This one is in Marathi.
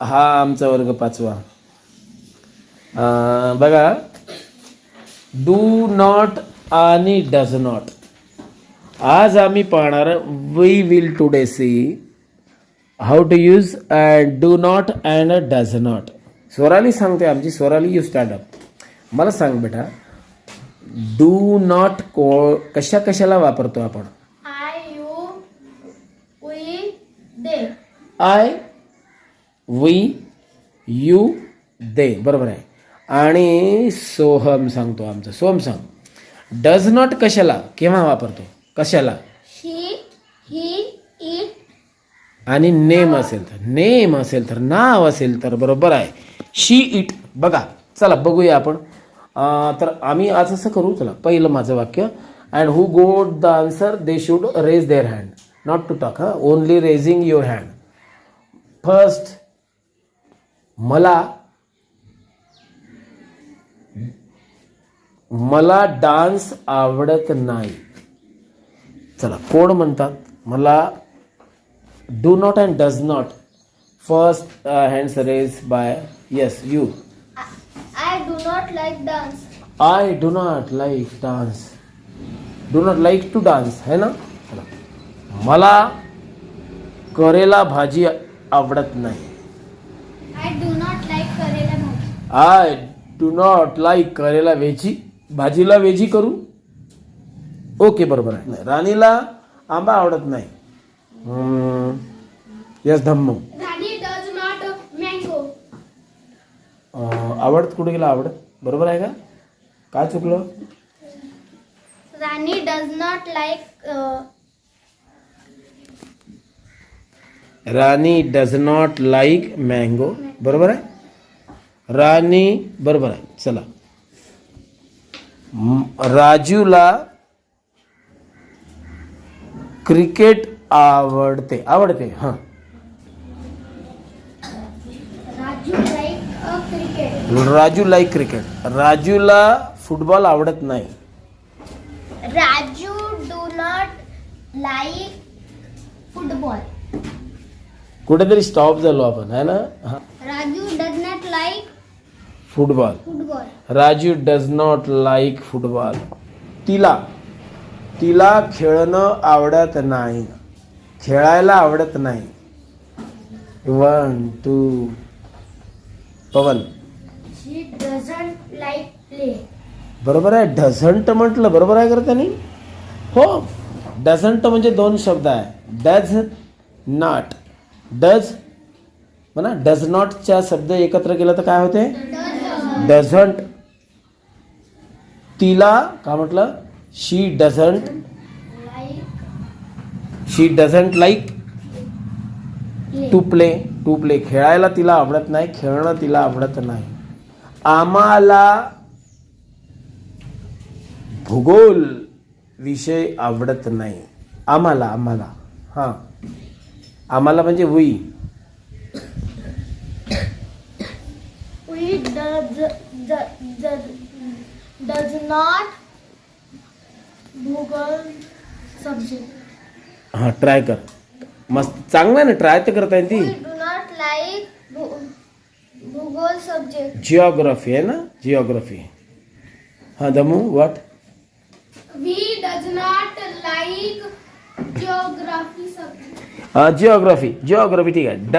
हा आमचा वर्ग पाचवा. बघा. डू नॉट आणि डज नॉट आज आम्ही पाहणार we will today see how to use and do not and does not Swarali सांगते आमची स्वराली यू स्टँडअप मला सांग बेटा डू नॉट को कशा कशाला वापरतो आपण? We, they. I we you they. बरोबर आहे. आणि सोहम सांगतो आमचं. सोहम सांग. डज नॉट कशाला? केव्हा वापरतो? कशाला. आणि नेम असेल तर. नेम असेल तर नाव असेल तर बरोबर आहे. शी इट बघा चला बघूया आपण. तर आम्ही आज असं करू चला पहिलं माझं वाक्य. And who got the answer they should raise their hand not to talk हा? Only raising your hand first मला मला डान्स आवडत नाही. चला कोण म्हणतात? मला do not and does not first hands raise by yes you I do not like dance. I do not like dance do not like to dance है ना? चला. मला करेला भाजी आवडत नाही I do not like karela bhaji. I do not like karela veggie भाजीला वेजी करू? ओके बरोबर आहे. नाही राणीला आंबा आवडत नाही. यस धम्म. Rani does not mango. अं, आवडत कुठे गेला? आवडत. बरोबर आहे का? काय चुकलं? does not like uh, Rani does not like mango बरोबर आहे? राणी बरोबर आहे. चला. राजूला क्रिकेट आवडते. आवडते हां. Raju like cricket. राजूला फुटबॉल आवडत नाही. Raju do not like football. कुठेतरी स्टॉप झालो आपण है ना हां Raju does not like football. Raju does not like football. तिला. तिला खेळणं आवडत नाही. खेळायला आवडत नाही. One two Pawan. बरोबर आहे. डझंट म्हटलं बरोबर आहे करत त्यांनी? हो. डझंट म्हणजे दोन शब्द आहे. डज नॉट डज म्हणा डज नॉटच्या शब्द एकत्र केलं तर काय होते? डझंट. तिला काय म्हटलं? She doesn't. She doesn't like. To play. To play. खेळायला तिला आवडत नाही खेळणं तिला आवडत नाही. आम्हाला भूगोल विषय आवडत नाही. आम्हाला आम्हाला. हां. आम्हाला म्हणजे we We does does does, does not Google subject. हां ट्राय कर मस्त चांगलं आहे ना ट्राय तर करता येईल ती We do not like Bhu- Bhugol subject. Geography आहे ना जिओग्राफी हां दमू वाट We does not like geography subject. Geography geography ठीक आहे ड